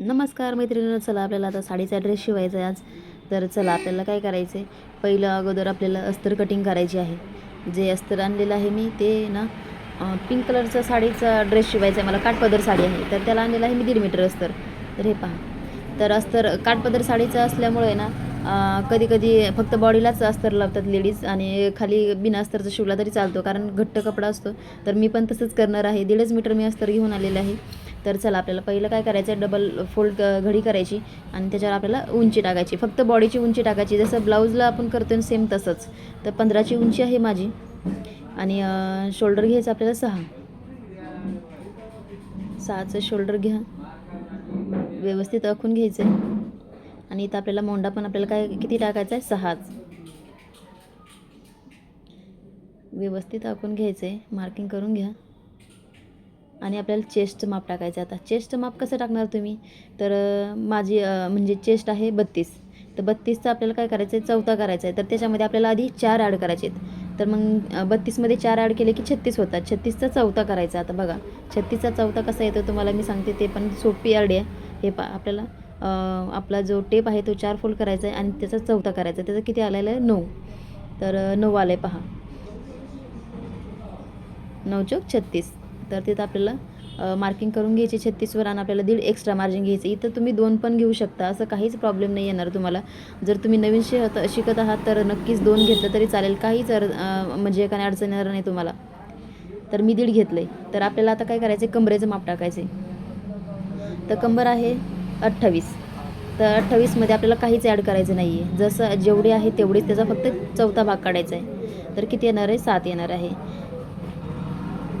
नमस्कार मैत्रिणींनो चला आपल्याला आता साडीचा ड्रेस शिवायचा आहे आज. तर चला आपल्याला काय करायचं आहे पहिलं अगोदर आपल्याला अस्तर कटिंग करायची आहे. जे अस्तर आणलेलं आहे मी ते ना पिंक कलरचा साडीचा ड्रेस शिवायचा आहे. मला काठपदर साडी आहे. तर त्याला आणलेलं आहे मी दीड मीटर अस्तर. तर हे पहा. तर अस्तर काठपदर साडीचं असल्यामुळे ना कधी कधी फक्त बॉडीलाच अस्तर लावतात लेडीज आणि खाली बिना अस्तरचं शिवला तरी चालतो. कारण घट्ट कपडा असतो. तर मी पण तसंच करणार आहे. दीडच मीटर मी अस्तर घेऊन आलेलं आहे. तर चला आपल्याला पहिलं काय करायचं आहे डबल फोल्ड घडी करायची आणि त्याच्यावर आपल्याला उंची टाकायची. फक्त बॉडीची उंची टाकायची. जसं ब्लाऊजला आपण करतो सेम तसंच. तर पंधराची उंची आहे माझी आणि शोल्डर घ्यायचं आपल्याला सहा. सहाचं शोल्डर घ्या. व्यवस्थित आखून घ्यायचं आहे आणि इथं आपल्याला मोंडा पण आपल्याला काय किती टाकायचा आहे सहाच. व्यवस्थित आखून घ्यायचं आहे मार्किंग करून घ्या. आणि आपल्याला चेस्ट माप टाकायचं आहे. आता चेस्ट माप कसं टाकणार तुम्ही? तर माझी म्हणजे चेस्ट आहे बत्तीस. तर बत्तीसचं आपल्याला काय करायचं आहे? चौथा करायचा आहे. तर त्याच्यामध्ये आपल्याला आधी चार ॲड करायचे आहेत. तर मग बत्तीसमध्ये चार ॲड केले की छत्तीस होतात. छत्तीसचा चौथा करायचा आता बघा छत्तीसचा चौथा कसा येतो तुम्हाला मी सांगते. ते पण सोपी आयडी आहे. हे पा आपल्याला आपला जो टेप आहे तो चार फोल्ड करायचा आहे आणि त्याचा चौथा करायचा आहे. त्याचं किती आलेलं आहे? नऊ. तर नऊ आलं आहे पहा. नऊ चौक छत्तीस. तर तिथं आपल्याला मार्किंग करून घ्यायची छत्तीसवर आणि आपल्याला दीड एक्स्ट्रा मार्जिन घ्यायचं. इथं तुम्ही दोन पण घेऊ शकता असं काहीच प्रॉब्लेम नाही येणार तुम्हाला. जर तुम्ही नवीन शिकत शिकत आहात तर नक्कीच दोन घेतलं तरी चालेल. काहीच अर म्हणजे काही अडचण येणार नाही तुम्हाला. तर मी दीड घेतलं आहे तर आपल्याला आता काय करायचं आहे कमरेचं माप टाकायचं आहे तर कंबर आहे अठ्ठावीस. तर अठ्ठावीसमध्ये आपल्याला काहीच ॲड करायचं नाही आहे जसं जेवढे आहे तेवढेच त्याचा फक्त चौथा भाग काढायचा आहे तर किती येणार आहे? सात येणार आहे.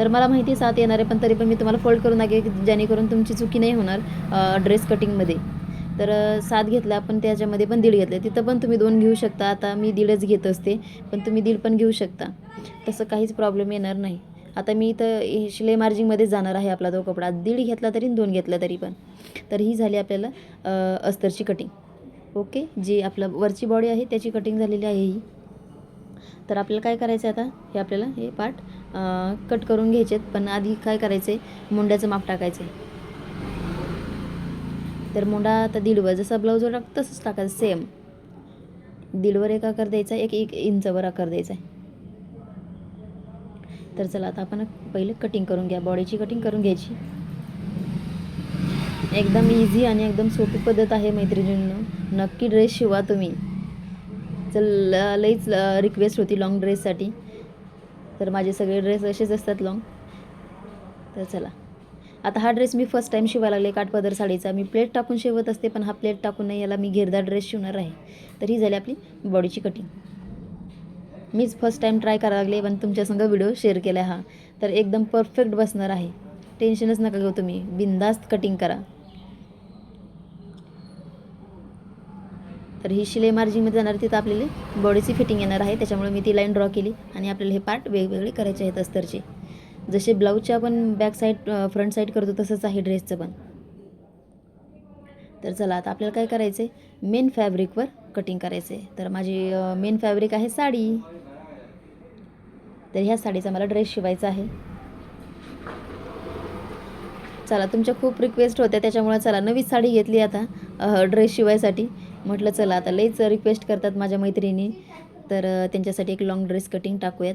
तर मला माहिती साथ सात येणार आहे पण तरी पण मी तुम्हाला फोल्ड करून दाखवे की जेणेकरून तुमची चुकी नाही होणार ड्रेस कटिंगमध्ये तर साथ सात घेतला आपण त्याच्यामध्ये पण दीड घेतलं. तिथं पण तुम्ही दोन घेऊ शकता. आता मी दीडच घेत असते पण तुम्ही दीड पण घेऊ शकता. तसं काहीच प्रॉब्लेम येणार नाही. आता मी इथं हे शिलाई मार्जिंगमध्ये जाणार आहे आपला तो कपडा. दीड घेतला तरी दोन घेतला तरी पण. तर ही झाली आपल्याला अस्तरची कटिंग ओके जी आपलं वरची बॉडी आहे त्याची कटिंग झालेली आहे ही. तर आपल्याला काय करायचं आहे आता? हे आपल्याला हे पार्ट कट करून घ्यायचे आहेत पण आधी काय करायचं आहे मुंड्याचं माप टाकायचं आहे तर मुंडा आता दीडवर जसा ब्लाऊजवर टाक तसंच टाकायचं. सेम दीडवर एक आकार द्यायचा एक एक इंचवर आकार द्यायचा. आहे तर चला आता आपण पहिले कटिंग करून घ्या. बॉडीची कटिंग करून घ्यायची. एकदम इझी आणि एकदम सोपी पद्धत आहे मैत्रिणींना. नक्की ड्रेस शिवा तुम्ही. चल ल- लईच रिक्वेस्ट होती लॉंग ड्रेससाठी तर माझे सगळे ड्रेस असेच असतात लॉंग तर चला. आता हा ड्रेस मी फर्स्ट टाईम शिवायला लागले काठपदर साडीचा. मी प्लेट टाकून शिवत असते पण हा प्लेट टाकून नाही याला मी घेरदार ड्रेस शिवणार आहे. तर ही झाली आपली बॉडीची कटिंग मीच फर्स्ट टाईम ट्राय करायला लागले पण तुमच्यासंग व्हिडिओ शेअर केला हा. तर एकदम परफेक्ट बसणार आहे. टेन्शनच नका घेऊ तुम्ही. बिंदास्त कटिंग करा. तर ही शिलाई मार्जिंगमध्ये जाणार तिथं आपल्याला बॉडीची फिटिंग येणार आहे. त्याच्यामुळे मी ती लाईन ड्रॉ केली आणि आपल्याला हे पार्ट वेगवेगळे करायचे आहेत अस्तरचे. जसे ब्लाऊजच्या आपण बॅक साईड फ्रंट साईड करतो तसंच आहे ड्रेसचं पण. तर चला आता आपल्याला काय करायचं आहे मेन फॅब्रिकवर कटिंग करायचं आहे तर माझी मेन फॅब्रिक आहे साडी. तर ह्या साडीचा मला ड्रेस शिवायचा आहे. चला तुमच्या खूप रिक्वेस्ट होत्या त्याच्यामुळे चला नवीच साडी घेतली आता ड्रेस शिवायसाठी. म्हटलं चला आता लईच रिक्वेस्ट करतात माझ्या मैत्रिणी. तर त्यांच्यासाठी एक लॉंग ड्रेस कटिंग टाकूयात.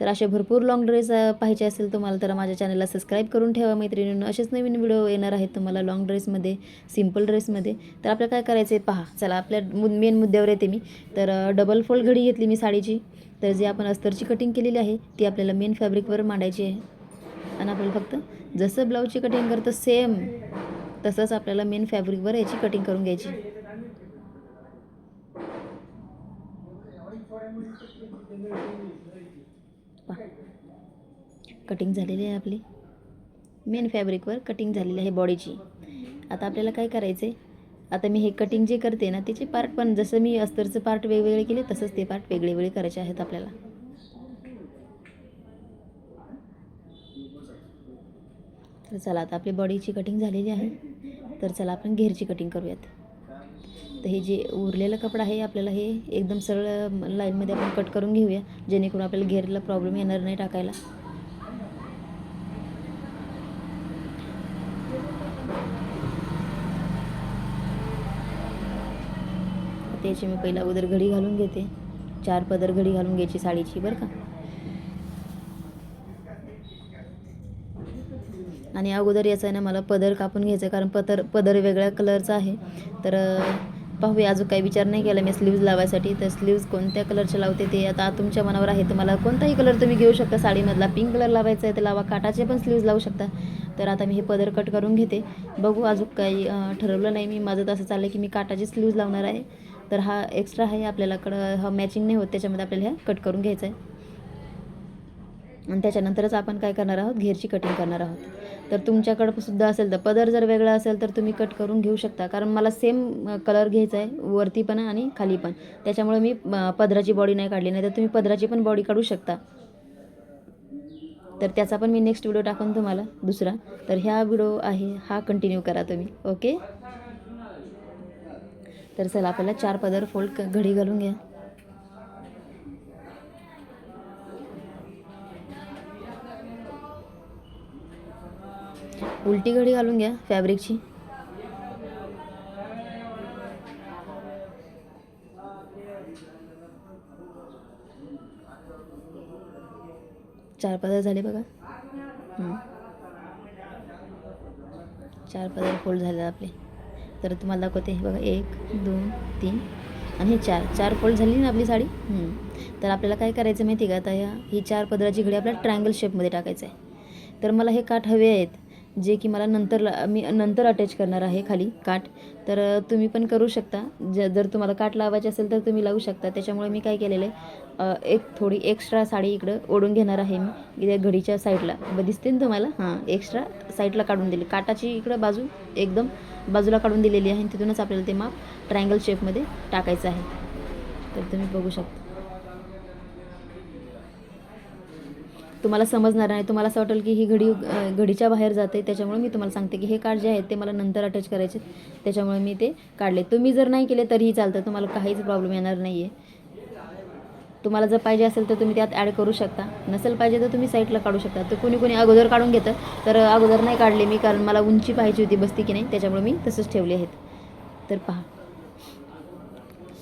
तर असे भरपूर लॉंग ड्रेस पाहिजे असेल तुम्हाला तर माझ्या चॅनलला सबस्क्राईब करून ठेवा मैत्रिणींनो. असेच नवीन व्हिडिओ येणार आहेत तुम्हाला लॉंग ड्रेसमध्ये सिंपल ड्रेसमध्ये तर आपल्याला काय करायचं आहे पहा. चला आपल्या मु मेन मुद्द्यावर येते मी. तर डबल फोल्ड घडी घेतली मी साडीची. तर जी आपण अस्तरची कटिंग केलेली आहे ती आपल्याला मेन फॅब्रिकवर मांडायची आहे. आणि आपल्याला फक्त जसं ब्लाऊजची कटिंग करतं सेम तसंच आपल्याला मेन फॅब्रिकवर याची कटिंग करून घ्यायची. कटिंग झालेली आहे आपली. मेन फॅब्रिकवर कटिंग झालेली आहे बॉडीची आता आपल्याला काय करायचं आहे आता मी हे कटिंग जे करते ना त्याचे पार्ट पण जसं मी अस्तरचं पार्ट वेगवेगळे केले तसंच ते पार्ट वेगळे वेगळे करायचे आहेत आपल्याला. तर चला आता आपली बॉडीची कटिंग झालेली आहे. तर चला आपण घेरची कटिंग करूयात. तर हे जे उरलेलं कपडा आहे आपल्याला हे एकदम सरळ लाईनमध्ये आपण कट करून घेऊया जेणेकरून आपल्याला घेरला प्रॉब्लेम येणार नाही टाकायला. त्याची मी पहिला अगोदर घडी घालून घेते. चार पदर घडी घालून घ्यायची साडीची बरं का? आणि अगोदर याचा आहे ना मला पदर कापून घ्यायचा आहे कारण पदर पदर वेगळ्या कलरचा आहे. तर पाहूया अजून काही विचार नाही केला मी स्लीव्ज लावायसाठी. तर स्लीव्ज कोणत्या कलरचे लावते ते? आता तुमच्या मनावर आहे तुम्हाला कोणताही कलर तुम्ही घेऊ शकता. साडीमधला पिंक कलर लावायचा आहे तर लावा. काटाचे पण स्लीव्ज लावू शकता. तर आता मी हे पदर कट करून घेते. बघू अजून काही ठरवलं नाही मी. माझं तर असं चाललं की मी काटाचे स्लीव्ज लावणार आहे. तर हा एक्स्ट्रा आहे आपल्याला कडं हा मॅचिंग नाही होत त्याच्यामध्ये आपल्याला ह्या कट करून घ्यायचं आहे. आणि त्याच्यानंतरच आपण काय करणार आहोत? घेरची कटिंग करणार आहोत. तर तुमच्याकडं सुद्धा असेल तर पदर जर वेगळा असेल तर तुम्ही कट करून घेऊ शकता. कारण मला सेम कलर घ्यायचा आहे वरती पण आणि खाली पण. त्याच्यामुळे मी पदराची बॉडी नाही काढली नाही तर तुम्ही पदराची पण बॉडी काढू शकता. तर त्याचा पण मी नेक्स्ट व्हिडिओ टाकून तुम्हाला दुसरा. तर ह्या व्हिडिओ आहे हा कंटिन्यू करा तुम्ही ओके तर चला आपल्याला चार पदर फोल्ड क- घडी घालून घ्या. उलटी घडी घालून घ्या फॅब्रिकची. चार पदर झाले बघा. चार पदर फोल्ड झाले आपले. तर तुम्हाला दाखवते. बघा एक दोन तीन आणि हे चार. चार फोल्ड झाली ना आपली साडी? तर आपल्याला काय करायचं माहिती आहे का? आता ह्या ही चार पदराची घडी आपल्याला ट्रायंगल शेपमध्ये टाकायचं आहे तर मला हे काठ हवे आहेत. जे की मला नंतर ला- मी नंतर अटॅच करणार आहे खाली काठ. तर तुम्ही पण करू शकता. ज जर तुम्हाला काठ लावायचे असेल तर तुम्ही लावू शकता. त्याच्यामुळे मी काय केलेलं आहे एक थोडी एक्स्ट्रा साडी इकडं ओढून घेणार आहे मी इथे घडीच्या साईडला ब दिसते ना तुम्हाला? हां एक्स्ट्रा साईडला काढून दिली. काटाची इकडं बाजू एकदम बाजूला काढून दिलेली आहे आणि तिथूनच आपल्याला ते माप ट्रायंगल शेपमध्ये टाकायचं आहे. तर तुम्ही बघू शकता. तुम्हाला समजणार नाही. तुम्हाला असं वाटेल की ही घडी घडीच्या बाहेर जाते. त्याच्यामुळे मी तुम्हाला सांगते की हे कार्ड जे आहेत ते मला नंतर अटॅच करायचे त्याच्यामुळे मी ते काढले. तुम्ही जर नाही केले तरीही चालतं. तुम्हाला काहीच प्रॉब्लेम येणार नाही आहे तुम्हाला जर पाहिजे असेल तर तुम्ही त्यात ॲड करू शकता. नसेल पाहिजे तर तुम्ही साईडला काढू शकता. तर कोणी कोणी अगोदर काढून घेतं. तर अगोदर नाही काढले मी कारण मला उंची पाहिजे होती बसती की नाही. त्याच्यामुळे मी तसंच ठेवले आहेत. तर पहा.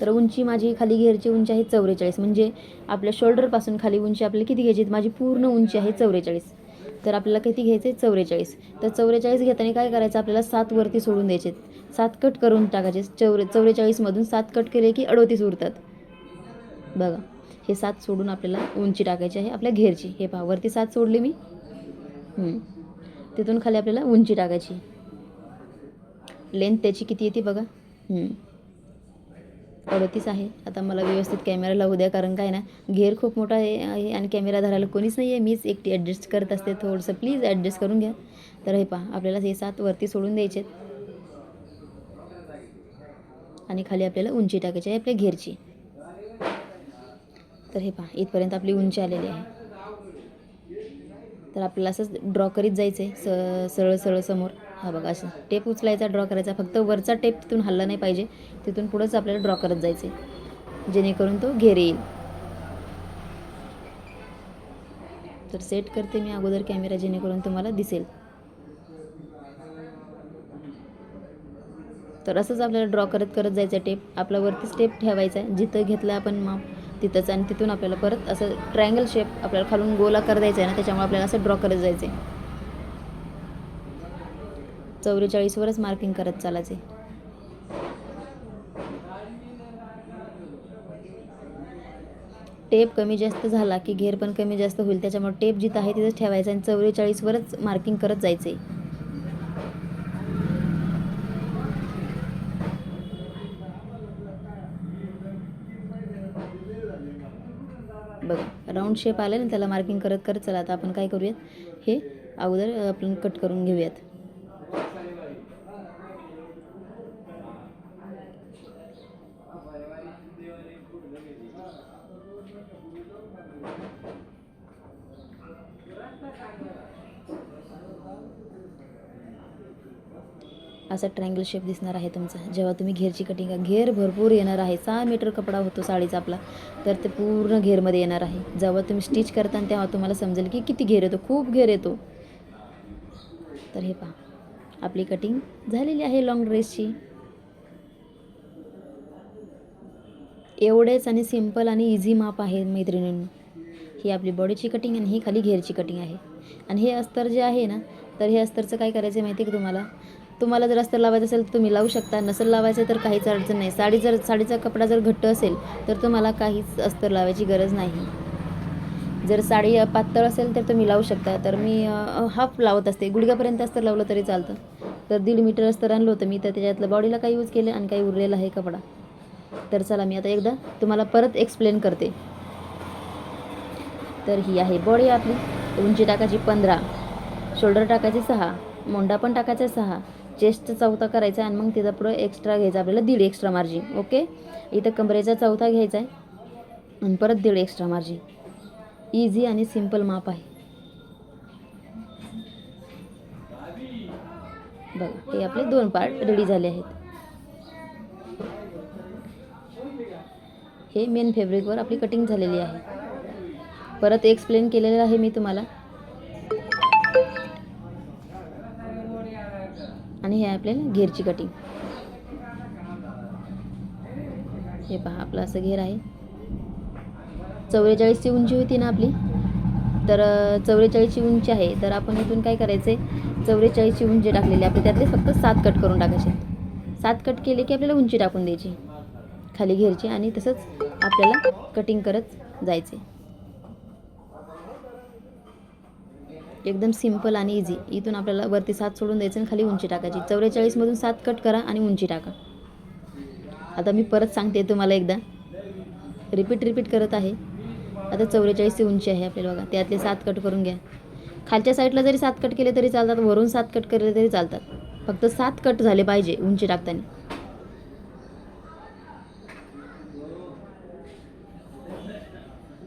तर उंची माझी खाली घेरची उंची आहे चौवेचाळीस. म्हणजे आपल्या शोल्डरपासून खाली उंची आपल्याला किती घ्यायची माझी पूर्ण उंची आहे चौवेचाळीस. तर आपल्याला किती घ्यायचं आहे? चौवेचाळीस. तर चौवेचाळीस घेताना काय करायचं? आपल्याला सात वरती सोडून द्यायचे. सात कट करून टाकायचे. चौरे चौवेचाळीसमधून सात कट केले की अडोतीस उरतात. बघा हे सात सोडून आपल्याला उंची टाकायची आहे आपल्या घेरची. हे पहा वरती सात सोडली मी. तिथून खाली आपल्याला उंची टाकायची. लेंथ त्याची किती येते बघा? हम्म. आहे. आता मला व्यवस्थित कॅमेरा लावू द्या कारण काय ना घेर खूप मोठा आहे आहे आणि कॅमेरा धरायला कोणीच नाही आहे मीच एकटी ॲडजस्ट करत असते. थोडंसं प्लीज ॲडजस्ट करून घ्या. तर हे पहा आपल्याला हे सात वरती सोडून द्यायचे आणि खाली आपल्याला उंची टाकायची आहे आपल्या घेरची. तर हे पहा इथपर्यंत आपली उंची आलेली आहे. तर आपल्याला असंच ड्रॉ करीत जायचं आहे स सरळ सरळ समोर. हा बघा असं टेप उचलायचा ड्रॉ करायचा. फक्त वरचा टेप तिथून हल्ला नाही पाहिजे. तिथून पुढंच आपल्याला ड्रॉ करत जायचं आहे जेणेकरून तो घेरे येईल. तर सेट करते मी अगोदर कॅमेरा जेणेकरून तुम्हाला दिसेल. तर असंच आपल्याला ड्रॉ करत करत जायचं टेप आपला वरतीच टेप ठेवायचा आहे. जिथं घेतलं आपण माप तिथंच. आणि तिथून आपल्याला परत असं ट्रायंगल शेप आपल्याला खालून गोला कर द्यायचा आहे ना त्याच्यामुळे आपल्याला असं ड्रॉ करत जायचं आहे चौवेचाळीसवरच मार्किंग करत चालायचे. टेप कमी जास्त झाला की घेर पण कमी जास्त होईल त्याच्यामुळे टेप जिथं आहे तिथंच ठेवायचं आणि चौवेचाळीसवरच मार्किंग करत जायचं. आहे बघा राऊंड शेप आला ना त्याला मार्किंग करत करत चला आता आपण काय करूयात? हे अगोदर आपण कट करून घेऊयात. असा ट्रँगल शेप दिसणार आहे तुमचा. जेव्हा तुम्ही घेरची कटिंग घेर भरपूर येणार आहे. सहा मीटर कपडा होतो साडीचा आपला. तर ते पूर्ण घेरमध्ये येणार आहे. जेव्हा तुम्ही स्टिच करता तेव्हा तुम्हाला समजेल की किती घेर येतो. खूप घेर येतो. तर हे पहा. आपली कटिंग झालेली आहे लॉंग ड्रेसची एवढेच आणि सिंपल आणि इझी माप आहे मैत्रिणींनो. ही आपली बॉडीची कटिंग आणि ही खाली घेरची कटिंग आहे. आणि हे अस्तर जे आहे ना तर हे अस्तरचं काय करायचं आहे माहिती आहे का तुम्हाला? तुम्हाला जर अस्तर लावायचं असेल तर तुम्ही लावू शकता. नसेल लावायचं तर काहीच अडचण नाही. साडी जर साडीचा कपडा जर घट्ट असेल तर तुम्हाला काहीच अस्तर लावायची गरज नाही. जर साडी पातळ असेल तर तुम्ही लावू शकता. तर मी हाफ लावत असते. गुडघ्यापर्यंत अस्तर लावलं तरी चालतं. तर दीड मीटर अस्तर आणलं होतं मी तर त्याच्यातलं बॉडीला काही यूज केलं आणि काही उरलेलं आहे कपडा. तर चला मी आता एकदा तुम्हाला परत एक्सप्लेन करते. तर ही आहे बॉडी आपली. उंची टाकायची पंधरा. शोल्डर टाकायचे सहा. मोंडा पण टाकायचा सहा. चेस्टचा चौथा करायचा आणि मग तिथं पुढं एक्स्ट्रा घ्यायचा आपल्याला दीड एक्स्ट्रा मार्जिन ओके इथं कमरेचा चौथा घ्यायचा आहे आणि परत दीड एक्स्ट्रा मार्जिन इझी आणि सिंपल माप आहे. बघा हे आपले दोन पार्ट रेडी झाले आहेत. हे मेन फॅब्रिकवर आपली कटिंग झालेली आहे. परत एक्सप्लेन केलेलं आहे मी तुम्हाला. आणि हे आपल्याला घेरची कटिंग हे पहा आपलं असं घेर आहे. चौवेचाळीसची उंची होती ना आपली. तर चौवेचाळीसची उंची आहे. तर आपण इथून काय करायचं चौवेचाळीसची उंची टाकलेली आपली त्यातले फक्त सात कट करून टाकायचे. सात कट केले की आपल्याला उंची टाकून द्यायची. खाली घेरची आणि तसंच आपल्याला कटिंग करत जायचे एकदम सिंपल आणि इझी इथून आपल्याला वरती सात सोडून द्यायचं आणि खाली उंची टाकायची. चौवेचाळीसमधून सात कट करा आणि उंची टाका. आता मी परत सांगते तुम्हाला एकदा. रिपीट रिपीट करत आहे. आता चौवेचाळीसची उंची आहे आपल्याला बघा. त्यातले सात कट करून घ्या. खालच्या साईडला जरी सात कट केले तरी चालतात. वरून सात कट केले तरी चालतात. फक्त सात कट झाले पाहिजे उंची टाकताना.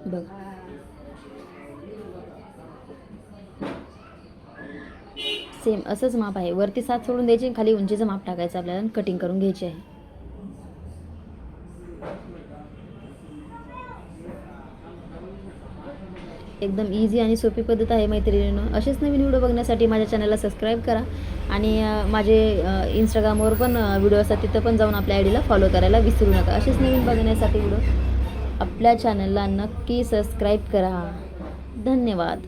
बघा. सेम असंच माप आहे. वरती सात सोडून द्यायची आणि खाली उंचीचं माप टाकायचं आपल्याला कटिंग करून घ्यायची आहे. एकदम इझी आणि सोपी पद्धत आहे मैत्रिणीनं. असेच नवीन व्हिडिओ बघण्यासाठी माझ्या चॅनलला सबस्क्राईब करा आणि माझे इंस्टाग्रामवर पण व्हिडिओ असतात तिथं पण जाऊन आपल्या आय डीला फॉलो करायला विसरू नका. असेच नवीन बघण्यासाठी व्हिडिओ आपल्या चॅनलला नक्की सबस्क्राईब करा. धन्यवाद.